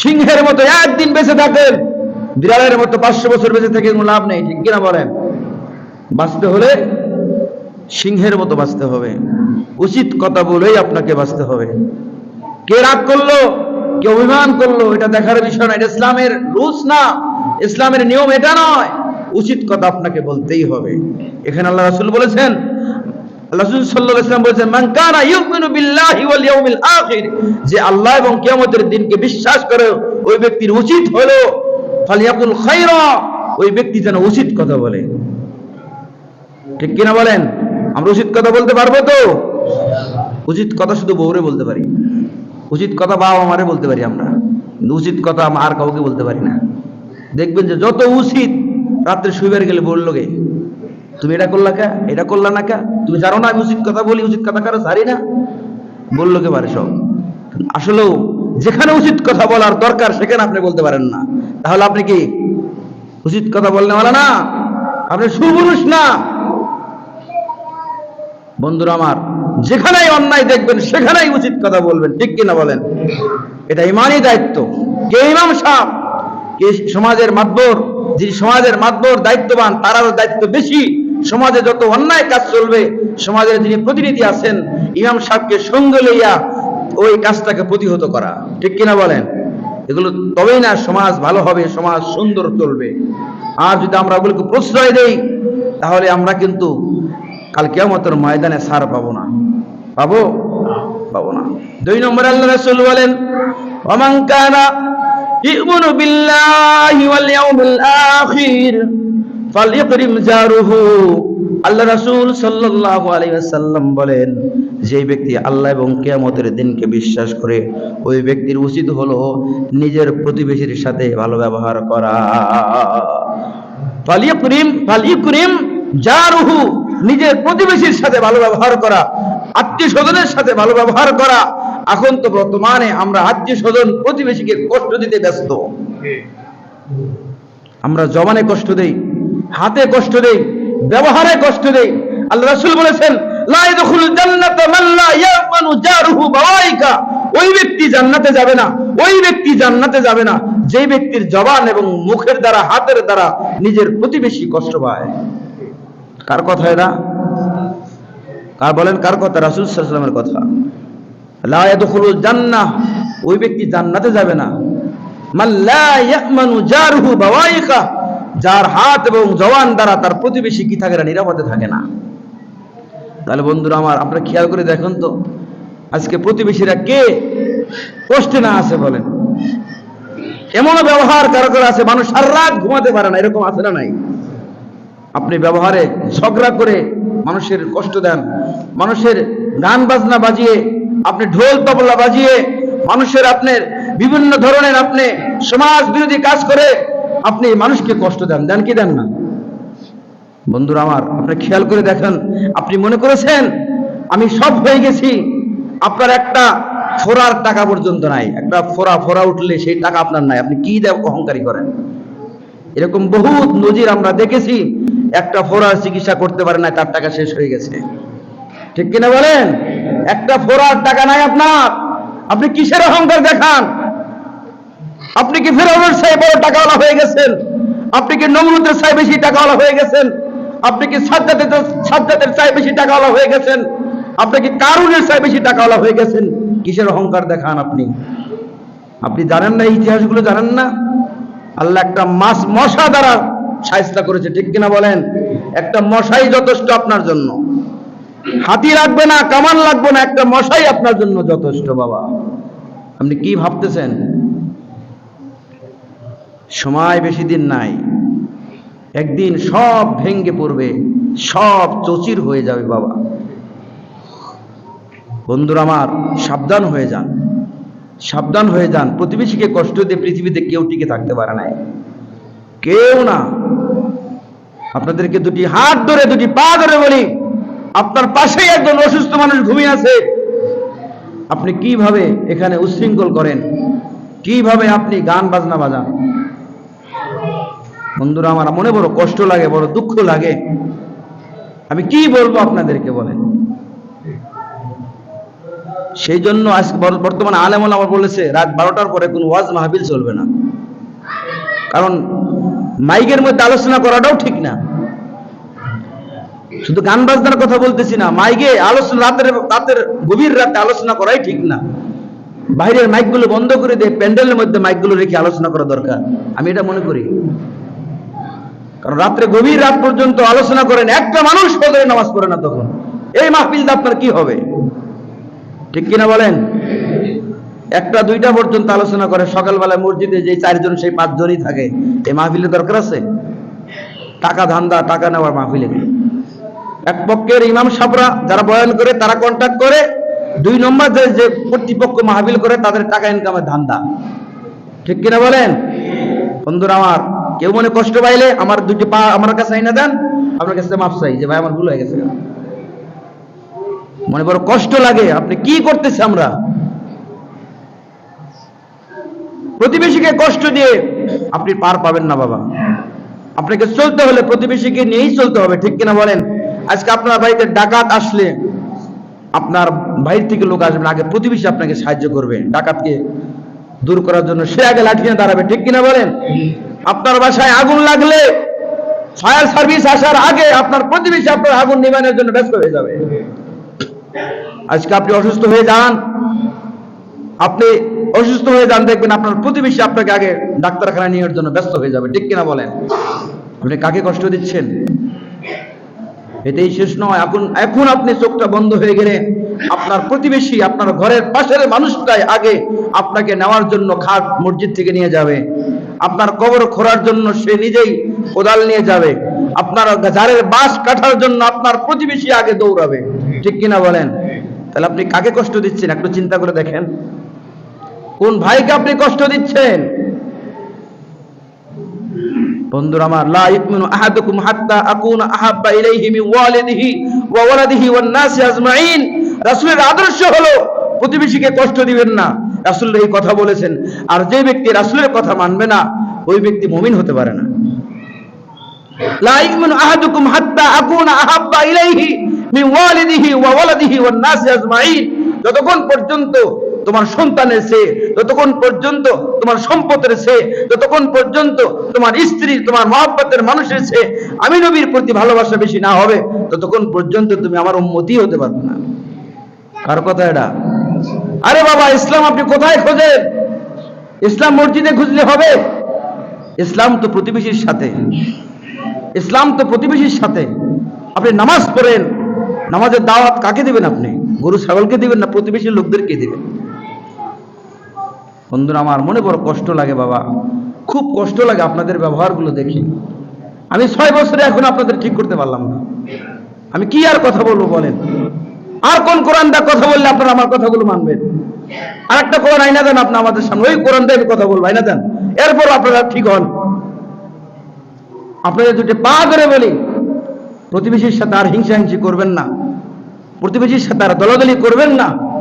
সিংহের মতো একদিন বেঁচে থাকেন, বিড়ালের মতো পাঁচশো বছর বেঁচে থেকে কোনো লাভ নেই, ঠিক কিনা বলেন? বাঁচতে হলে সিংহের মতো বাঁচতে হবে। উচিত কথা বলেই আপনাকে বাঁচতে হবে। কে রাগ করল? কে অভিমান করল? এটা দেখার বিষয় না, এটা ইসলামের রুলস না। ইসলামের নিয়ম এটা নয়। উচিত কথা আপনাকে বলতেই হবে। এখানে আল্লাহ রাসুল বলেছেন রাসূল সাল্লাল্লাহু বলেছেন, মান কানা ইউমিনু বিল্লাহি ওয়াল ইয়াউমিল যে আল্লাহ এবং কিয়ামতের দিনকে বিশ্বাস করে, ওই ব্যক্তির উচিত হলো ফালিয়াকুল খায়রা ওই ব্যক্তি যেন উচিত কথা বলে। ঠিক কিনা বলেন? আমরা উচিত কথা বলতে পারব তো? উচিত কথা শুধু বউরে বলতে পারি, উচিত কথা বাবা মারে বলতে পারি আমরা উচিত কথা আমরা কাউকে বলতে পারি না। দেখবেন যে যত উচিত, রাত্রে শুইবার গেলে বলল গে তুমি এটা করলা কা? এটা করলা না কা? তুমি জানো না আমি উচিত কথা বলি, উচিত কথা কারও সারি না। বলল কে পারে সব? আসলেও যেখানে উচিত কথা বলার দরকার, সেখানে আপনি বলতে পারেন না। তাহলে আপনি কি? উচিত কথা বললে বলে না? আপনি সুপুরুষ না? বন্ধুরা আমার, যেখানেই অন্যায় দেখবেন, সেখানেই উচিত কথা বলবেন। ঠিক কিনা বলেন? এটা ইমানই দায়িত্ব। কে ইমাম সাহেব? কে সমাজের মাতবর? যিনি সমাজের মাতবর, দায়িত্ববান তারারও দায়িত্ব বেশি। সমাজে যত অন্যায় কাজ চলবে, সমাজের যিনি প্রতিনিধি আছেন, ইমাম সাহেবকে সঙ্গে লইয়া ওই কাজটাকে প্রতিহত করা। ঠিক কিনা বলেন? এগুলো তবেই না সমাজ ভালো হবে, সমাজ সুন্দর চলবে। আর যদি আমরা ওগুলোকে প্রশ্রয় দেই, তাহলে আমরা কিন্তু কাল কেমতের ময়দানে সার পাবো না। পাবো? পাবো না। দুই নম্বর আল্লাহ রাসূল বলেন ওমান কানা ইউমিনু বিল্লাহি ওয়াল ইয়াউমিল আখির। আল্লাহ রাসূল সাল্লাল্লাহু আলাইহি ওয়াসাল্লাম বলেন যে ব্যক্তি আল্লাহ এবং কিয়ামতের দিনকে বিশ্বাস করে, ওই ব্যক্তির উচিত হলো নিজের প্রতিবেশীর সাথে ভালো ব্যবহার করা। ফালিয়করিম ফালিয়করিম জারুহু, নিজের প্রতিবেশীর সাথে ভালো ব্যবহার করা আত্মীয় স্বজনের সাথে ভালো ব্যবহার করা। এখন তো বর্তমানে আমরা আত্মীয় স্বজন প্রতিবেশীকে কষ্ট দিতে ব্যস্ত। আমরা জবানে কষ্ট দেই। হাতে কষ্ট দেই, ব্যবহারে কষ্ট দেই। আল্লাহ রাসূল বলেছেন ওই ব্যক্তি জান্নাতে যাবে না, ওই ব্যক্তি জান্নাতে যাবে না। যে ব্যক্তির জবান এবং মুখের দ্বারা, হাতের দ্বারা নিজের প্রতিবেশী কষ্ট পায়। কার কথা এটা কার বলেন, কার কথা? রাসূল আলাইহি কথা। লা ইয়াদখুলুল জান্নাহ ওই ব্যক্তি জান্নাতে যাবে না। মান লা ইয়ামানু জারুহু বাওয়াইকা। যার হাত এবং জওয়ান দ্বারা তার প্রতিবেশী কি থাকে না, নিরাপদে থাকে না। তাহলে বন্ধুরা আমার, আপনারা খেয়াল করে দেখুন তো, আজকে প্রতিবেশীরা কে কষ্টে না আছে বলেন। এমনও ব্যবহার কারও কারও আছে, মানুষ সারা রাত ঘুমাতে পারে না, এরকম আছে না নাই? আপনি ব্যবহারে ঝগড়া করে মানুষের কষ্ট দেন, মানুষের গান বাজনা বাজিয়ে, আপনি ঢোল তবলা বাজিয়ে, মানুষের আপনার বিভিন্ন ধরনের আপনি সমাজ বিরোধী কাজ করে আপনি মানুষকে কষ্ট দেন দেন কি দেন না? বন্ধুরা আমার আপনি খেয়াল করে দেখেন, আপনি মনে করেছেন, আমি সব হয়ে গেছি, আপনার একটা ফোরার টাকা পর্যন্ত নাই, একটা ফোরা ফোরা উঠলে সেই টাকা আপনার নাই, আপনি কি অহংকারী করেন? এরকম বহুত নজির আমরা দেখেছি, একটা ফোরার চিকিৎসা করতে পারে না তার টাকা শেষ হয়ে গেছে। ঠিক কিনা বলেন? একটা ফোরার টাকা নাই আপনার। আপনি কিসের অহংকার দেখান? আপনি কি ফেরাউনের চাই বড় টাকাওয়ালা হয়ে গেছেন? আপনি কি নমরুদের চাই বেশি টাকাওয়ালা হয়ে গেছেন? আপনি কি সাজ্জাদের সাজ্জাদের চাই বেশি টাকাওয়ালা হয়ে গেছেন? আপনি কি কারুনের চাই বেশি টাকাওয়ালা হয়ে গেছেন? কিসের অহংকার দেখান আপনি? আপনি জানেন না, ইতিহাসগুলো জানেন না? আল্লাহ একটা মাস মশা দ্বারা সাইজটা করেছে, ঠিক কিনা বলেন? একটা মশাই যথেষ্ট আপনার জন্য। হাতি লাগবে না, কামান লাগবে না, একটা মশাই আপনার জন্য যথেষ্ট, বাবা। আপনি কি ভাবতেছেন? সময় বেশি দিন নাই। একদিন সব ভেঙ্গে পড়বে, সব চচির হয়ে যাবে বাবা। বন্ধুরা আমার, সাবধান হয়ে যান। সাবধান হয়ে যান। প্রতিবেশীকে কষ্ট দিয়ে পৃথিবীতে কেউ টিকে থাকতে পারে না কেউ না। আপনাদেরকে দুটি হাত ধরে, দুটি পা ধরে বলি, আপনার পাশেই একজন অসুস্থ মানুষ ঘুমিয়ে আছে। আপনি কীভাবে এখানে উশৃঙ্খল করেন? কীভাবে আপনি গান বাজনা বাজান? বন্ধুরা, আমার মনে বড় কষ্ট লাগে, বড় দুঃখ লাগে। আমি কি বলব আপনাদেরকে বলেন? সেই জন্য আজ বর- বর্তমানে আলেমল আমার বলেছে, রাত বারোটার পরে কোনো ওয়াজ মাহফিল চলবে না। কারণ মাইকের মধ্যে আলোচনা করাটাও ঠিক না। শুধু গান বাজনার কথা বলতেছি না, মাইকে আলোচনা রাতের রাতের গভীর রাতে আলোচনা করাই ঠিক না। বাইরের মাইকগুলো বন্ধ করে দিয়ে প্যান্ডেলের মধ্যে মাইকগুলো রেখে আলোচনা করা দরকার। আমি এটা মনে করি। কারণ রাত্রে গভীর রাত পর্যন্ত আলোচনা করেন, একটা মানুষ ফজরের নামাজ পড়ে না তখন। এই মাহফিলটা আপনার কি হবে? ঠিক কিনা বলেন? একটা, দুইটা পর্যন্ত আলোচনা করে সকালবেলা মসজিদে যে চারজন, সেই পাঁচজনই থাকে। এই মাহফিলের দরকার আছে? টাকা ধান্দা, টাকা নেওয়ার মাহফিলে এক পক্ষের ইমাম সাবরা যারা বয়ান করে, তারা কন্ট্যাক্ট করে। দুই নম্বর যে যে কর্তৃপক্ষ মাহফিল করে, তাদের টাকা ইনকামের ধান্দা। ঠিক কিনা বলেন? বন্ধুরা আমার কেউ মনে কষ্ট পাইলে আমার দুটি পা আমার কাছে আইনা দেন, আপনার কাছে মাপ চাই, যে ভাই আমার ভুল হয়ে গেছে। মনে বড় কষ্ট লাগে, আপনি কি করতেছে আমরা? প্রতিবেশীকে কষ্ট দিয়ে আপনি পার পাবেন না বাবা। আপনাকে চলতে হলে প্রতিবেশীকে নিয়েই চলতে হবে, ঠিক কিনা বলেন? আজকে আপনার বাড়িতে ডাকাত আসলে আপনার বাইরে থেকে লোক আসবে আগে প্রতিবেশী আপনাকে সাহায্য করবে। ডাকাতকে দূর করার জন্য সে আগে লাঠি দাঁড়াবে, ঠিক কিনা বলেন? আপনার বাসায় আগুন লাগলে ফায়ার সার্ভিস আসার আগে আপনার প্রতিবেশী আপনার আগুন নিবানোর জন্য ব্যস্ত হয়ে যাবে। আজকে আপনি অসুস্থ হয়ে যান। আপনি অসুস্থ হয়ে যান, দেখবেন আপনার প্রতিবেশী আপনাকে আগে ডাক্তারখানা নেওয়ার জন্য ব্যস্ত হয়ে যাবে। ঠিক কিনা বলেন? আপনি কাকে কষ্ট দিচ্ছেন? এটাই শেষ নয়। এখন এখন আপনি চোখটা বন্ধ হয়ে গেলে আপনার প্রতিবেশী আপনার ঘরের পাশের মানুষটাই আগে আপনাকে নেওয়ার জন্য খাট মসজিদ থেকে নিয়ে যাবে। আপনার কবর খোঁড়ার জন্য সে নিজেই কোদাল নিয়ে যাবে। আপনার জারের বাঁশ কাটার জন্য আপনার প্রতিবেশী আগে দৌড়াবে। ঠিক কিনা বলেন? তাহলে আপনি কাকে কষ্ট দিচ্ছেন? একটু চিন্তা করে দেখেন। কোন ভাইকে আপনি কষ্ট দিচ্ছেন? বন্ধুরা আমার আদর্শ হলো প্রতিবেশীকে কষ্ট দিবেন না। রাসূল এই কথা বলেছেন। আর যে ব্যক্তি রাসুলের কথা মানবে না, ওই ব্যক্তি মুমিন হতে পারে না। যতক্ষণ পর্যন্ত তোমার সন্তানের সে, যতক্ষণ পর্যন্ত তোমার সম্পদের সে, যতক্ষণ পর্যন্ত তোমার স্ত্রী, তোমার মহাব্বতের মানুষের সে, আমি নবীর প্রতি ভালোবাসা বেশি না হবে, ততক্ষণ পর্যন্ত তুমি আমার উন্মতি হতে পারবে না। কার কথা এটা? আরে বাবা, ইসলাম আপনি কোথায় খোঁজেন? ইসলাম মসজিদে খুঁজলে হবে। ইসলাম তো প্রতিবেশীর সাথে। ইসলাম তো প্রতিবেশীর সাথে। আপনি নামাজ পড়েন। নামাজের দাওয়াত কাকে দিবেন আপনি? গরু, ছাগলকে দিবেন না প্রতিবেশীর লোকদেরকে দিবেন? বন্ধুরা, আমার মনে বড় কষ্ট লাগে বাবা। খুব কষ্ট লাগে আপনাদের ব্যবহারগুলো দেখি। আমি ছয় বছরে এখন আপনাদের ঠিক করতে পারলাম না। আমি কি আর কথা বলব বলেন? আর কোন কোরআন দা কথা বললে আপনারা আমার কথাগুলো মানবেন? আর একটা কোরআন আইনা দেন আপনি আমাদের সামনে। ওই কোরআন দিয়ে কথা বলব, আইনা দেন। এরপর আপনারা ঠিক হন। আপনাদের দুটি পা ধরে বলি, প্রতিবেশীর সাথে আর হিংসা হিংসি করবেন না। প্রতিবেশীর সাথে আর দলাদলি করবেন না।